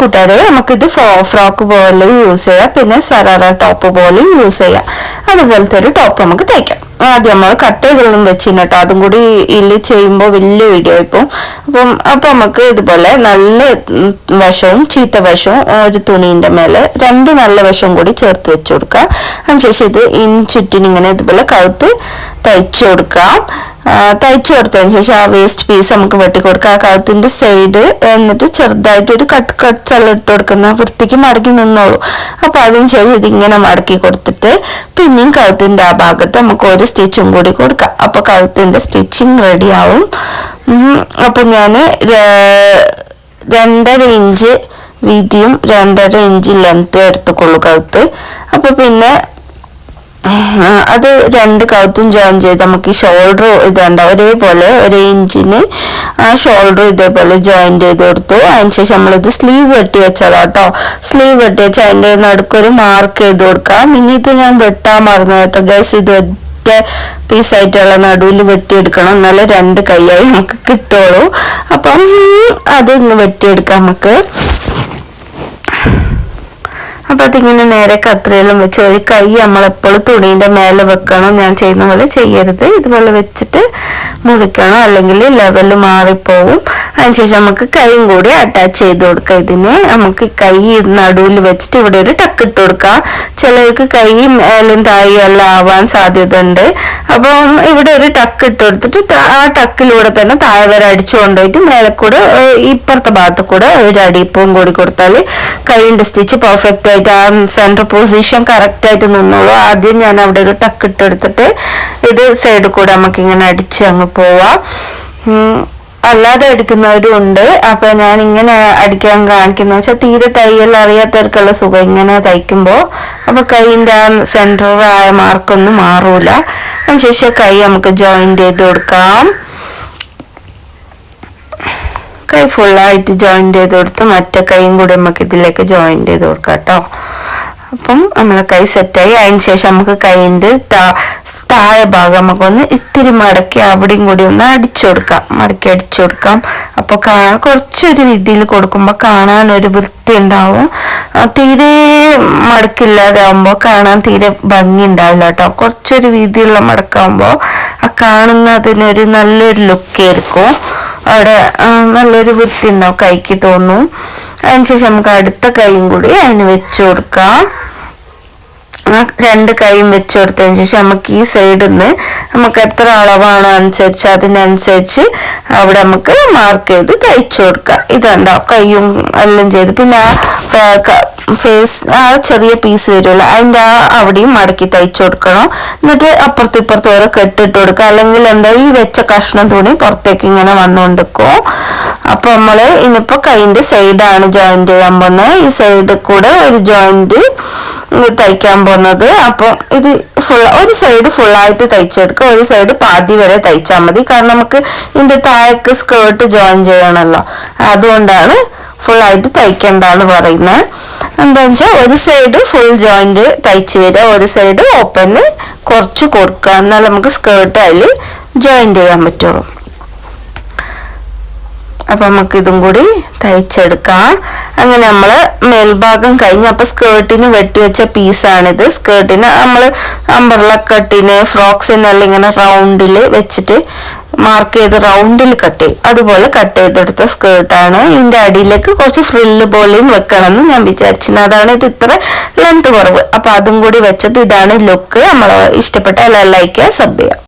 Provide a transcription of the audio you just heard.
കൂട്ടുകാരെ നമുക്കിത് ഫ്രോക്ക് പോലെ യൂസ് ചെയ്യാം. പിന്നെ സറാറ ടോപ്പ് പോലെ യൂസ് ചെയ്യാം. അതുപോലത്തെ ഒരു ടോപ്പ് നമുക്ക് തയ്ക്കാം. ആദ്യം നമ്മൾ കട്ട് ചെയ്തെല്ലാം വെച്ചിന് കേട്ടോ. അതും കൂടി ഇല്ല് ചെയ്യുമ്പോൾ വലിയ വീഡിയോ ഇപ്പം. അപ്പം അപ്പം നമുക്ക് ഇതുപോലെ നല്ല വശവും ചീത്ത വശവും ഒരു തുണീന്റെ മേലെ രണ്ട് നല്ല വശവും കൂടി ചേർത്ത് വെച്ച് കൊടുക്കുക അതിനുശേഷം ഇത് ഇൻ ചുറ്റിനിങ്ങനെ ഇതുപോലെ കഴുത്ത് തയ്ച്ചു കൊടുക്കാം. തയ്ച്ചു കൊടുത്തതിന് ശേഷം ആ വേസ്റ്റ് പീസ് നമുക്ക് വെട്ടി കൊടുക്കാം ആ കഴുത്തിന്റെ സൈഡ് എന്നിട്ട് ചെറുതായിട്ട് ഒരു കട്ട് കട്ട്സ് എല്ലാം ഇട്ട് കൊടുക്കുന്ന വൃത്തിക്ക് മടക്കി നിന്നോളൂ. അപ്പൊ അതിന് ശേഷം ഇതിങ്ങനെ മടക്കി കൊടുത്തിട്ട് പിന്നെയും കഴുത്തിന്റെ ആ ഭാഗത്ത് നമുക്ക് ഒരു സ്റ്റിച്ചും കൂടി കൊടുക്കാം. അപ്പൊ കഴുത്തിന്റെ സ്റ്റിച്ചിങ് റെഡി ആവും. ഞാൻ അപ്പൊ ര- രണ്ടര ഇഞ്ച് വീതിയും രണ്ടര ഇഞ്ച് ലെങ്ത്തും എടുത്തുകൊള്ളു കഴുത്ത്. അപ്പൊ പിന്നെ അത് രണ്ട് കൗത്തും ജോയിൻ ചെയ്ത് നമുക്ക് ഷോൾഡർ ഇതുണ്ട് ഒരേപോലെ ഒരേ ഇഞ്ചിന് ആ ഷോൾഡർ ഇതേപോലെ ജോയിൻ ചെയ്ത് കൊടുത്തു. അതിനുശേഷം നമ്മളിത് സ്ലീവ് വെട്ടി വെച്ചതാ കേട്ടോ സ്ലീവ് വെട്ടി വെച്ച് അതിന്റെ നടുക്കൊരു മാർക്ക് ചെയ്ത് കൊടുക്കാം. ഇനി ഇത് ഞാൻ വെട്ടാൻ മറന്നു കേട്ടോ. ഗൈസ് ഇത് ഒറ്റ പീസായിട്ടുള്ള നടുവിൽ വെട്ടിയെടുക്കണം. എന്നാലേ രണ്ട് കൈയായി നമുക്ക് കിട്ടുള്ളൂ. അപ്പം അത് വെട്ടിയെടുക്കാം നമുക്ക്. അപ്പൊ അതിങ്ങനെ നേരെ കത്രിയെല്ലാം വെച്ച് ഒരു കൈ നമ്മളെപ്പോഴും തുണീന്റെ മേലെ വെക്കണം. ഞാൻ ചെയ്യുന്ന പോലെ ചെയ്യരുത്. ഇതുപോലെ വെച്ചിട്ട് മുറിക്കണം. അല്ലെങ്കിൽ ലെവൽ മാറിപ്പോവും. അതിനുശേഷം നമുക്ക് കൈയും കൂടി അറ്റാച്ച് ചെയ്ത് കൊടുക്കുക ഇതിന് നമുക്ക് കൈ നടുവിൽ വെച്ചിട്ട് ഇവിടെ ഒരു ടക്ക് ഇട്ട് കൊടുക്കാം. ചിലർക്ക് കൈ മേലും തായും എല്ലാം ആവാൻ സാധ്യത ഉണ്ട് അപ്പം ഇവിടെ ഒരു ടക്ക് ഇട്ട് കൊടുത്തിട്ട് ആ ടക്കിലൂടെ തന്നെ താഴെ വരെ അടിച്ചു കൊണ്ടുപോയിട്ട് മേലെ കൂടെ ഇപ്പുറത്തെ ഭാഗത്ത് കൂടെ ഒരു അടിപ്പവും കൂടി കൊടുത്താൽ കൈയിന്റെ സ്റ്റിച്ച് പെർഫെക്റ്റ് ആയിട്ട് ആ സെന്റർ പൊസിഷൻ കറക്റ്റ് ആയിട്ട് നിന്നോളൂ. ആദ്യം ഞാൻ അവിടെ ഒരു ടക്ക് ഇട്ടെടുത്തിട്ട് ഇത് സൈഡിൽ കൂടെ നമുക്ക് ഇങ്ങനെ അടിച്ച് അങ്ങ് പോവാം. അല്ലാതെ അടിക്കുന്നവരും ഉണ്ട് അപ്പൊ ഞാൻ ഇങ്ങനെ അടിക്കാൻ കാണിക്കുന്ന. വെച്ചാൽ തീരെ തയ്യൽ അറിയാത്തവർക്കുള്ള സുഖം ഇങ്ങനെ തയ്ക്കുമ്പോ. അപ്പൊ കൈയിന്റെ ആ സെന്റർ ആയ മാർക്കൊന്നും മാറൂല. അതിനുശേഷം കൈ നമുക്ക് ജോയിന്റ് ചെയ്ത് കൊടുക്കാം. കൈ ഫുള്ളായിട്ട് ജോയിന്റ് ചെയ്ത് കൊടുത്ത് മറ്റേ കൈയും കൂടി നമുക്ക് ഇതിലേക്ക് ജോയിന്റ് ചെയ്ത് കൊടുക്കാം കേട്ടോ. അപ്പം നമ്മൾ കൈ സെറ്റായി അതിന് ശേഷം നമുക്ക് കൈയിന്റെ താഴെ ഭാഗം നമുക്കൊന്ന് ഇത്തിരി മടക്കി അവിടെയും കൂടി ഒന്ന് അടിച്ചു കൊടുക്കാം. മടക്കി അടിച്ചു കൊടുക്കാം. അപ്പോൾ കാണാൻ കുറച്ചൊരു രീതിയിൽ കൊടുക്കുമ്പോൾ കാണാൻ ഒരു വൃത്തി ഉണ്ടാവും. തീരെ മടക്കില്ലാതെ ആകുമ്പോൾ കാണാൻ തീരെ ഭംഗി ഉണ്ടാവില്ല കേട്ടോ. കുറച്ചൊരു രീതിയിലുള്ള മടക്കാകുമ്പോൾ ആ കാണുന്നതിനൊരു നല്ലൊരു ലുക്കായിരിക്കും അവിടെ നല്ലൊരു വൃത്തി ഉണ്ടാവും. കൈക്ക് തോന്നും. അതിനുശേഷം നമുക്ക് അടുത്ത കൈയും കൂടി അതിന് വെച്ചു കൊടുക്കാം. ആ രണ്ട് കൈയും വെച്ച് കൊടുത്തതിന് ശേഷം നമുക്ക് ഈ സൈഡിൽ നിന്ന് നമുക്ക് എത്ര അളവാണോ അനുസരിച്ച് അതിനനുസരിച്ച് അവിടെ നമുക്ക് മാർക്ക് ചെയ്ത് തയ്ച്ചു കൊടുക്കാം. ഇതുണ്ടോ? കൈയും എല്ലാം ചെയ്ത്. പിന്നെ ആ ഫേസ് ആ ചെറിയ പീസ് വരുമല്ലോ അതിന്റെ ആ അവിടെയും മടക്കി തയ്ച്ചു കൊടുക്കണം. എന്നിട്ട് അപ്പുറത്ത് ഇപ്പുറത്ത് ഓരോ കെട്ടിട്ട് കൊടുക്കുക. അല്ലെങ്കിൽ എന്താ ഈ വെച്ച കഷ്ണം തുണി പുറത്തേക്ക് ഇങ്ങനെ വന്നുകൊണ്ടിരിക്കും. അപ്പൊ നമ്മൾ ഇനിയിപ്പോ കൈന്റെ സൈഡാണ് ജോയിന്റ് ചെയ്യാൻ പോകുന്നത് ഈ സൈഡിൽ കൂടെ ഒരു ജോയിന്റ് തയ്ക്കാൻ പോകുന്നത് അപ്പം ഇത് ഫുൾ ഒരു സൈഡ് ഫുള്ളായിട്ട് തയ്ച്ചെടുക്കുക. ഒരു സൈഡ് പാതി വരെ തയ്ച്ചാൽ മതി. കാരണം നമുക്ക് ഇതിന്റെ താഴേക്ക് സ്കേർട്ട് ജോയിൻ ചെയ്യണമല്ലോ. അതുകൊണ്ടാണ് ഫുള്ളായിട്ട് തയ്ക്കണ്ടെന്ന് പറയുന്നത്. എന്താണെന്ന് വെച്ചാൽ ഒരു സൈഡ് ഫുൾ ജോയിന്റ് തയ്ച്ച് വരിക. ഒരു സൈഡ് ഓപ്പന് കുറച്ച് കൊടുക്കുക. എന്നാൽ നമുക്ക് സ്കേർട്ട് അതിൽ ജോയിൻ ചെയ്യാൻ പറ്റുള്ളൂ. അപ്പൊ നമുക്ക് ഇതും കൂടി തയ്ച്ചെടുക്കാം. അങ്ങനെ നമ്മൾ മേൽഭാഗം കഴിഞ്ഞ് അപ്പൊ സ്കേർട്ടിന് വെട്ടിവെച്ച പീസാണിത് സ്കേർട്ടിന് നമ്മൾ അമ്പർല കട്ടിന് ഫ്രോക്സിനെല്ലാം ഇങ്ങനെ റൗണ്ടിൽ വെച്ചിട്ട് മാർക്ക് ചെയ്ത് റൗണ്ടിൽ കട്ട് ചെയ്യും. അതുപോലെ കട്ട് ചെയ്തെടുത്ത സ്കേർട്ടാണ് ഇതിന്റെ അടിയിലേക്ക് കുറച്ച് ഫ്രില്ല് പോലെയും വെക്കണം എന്ന് ഞാൻ വിചാരിച്ചിരുന്നു. അതാണ് ഇത് ഇത്ര ലെങ്ത് കുറവ്. അപ്പൊ അതും കൂടി വെച്ചപ്പോൾ ഇതാണ് ലുക്ക് നമ്മൾ ഇഷ്ടപ്പെട്ട എല്ലാം ലൈക്ക് സബ് ചെയ്യാം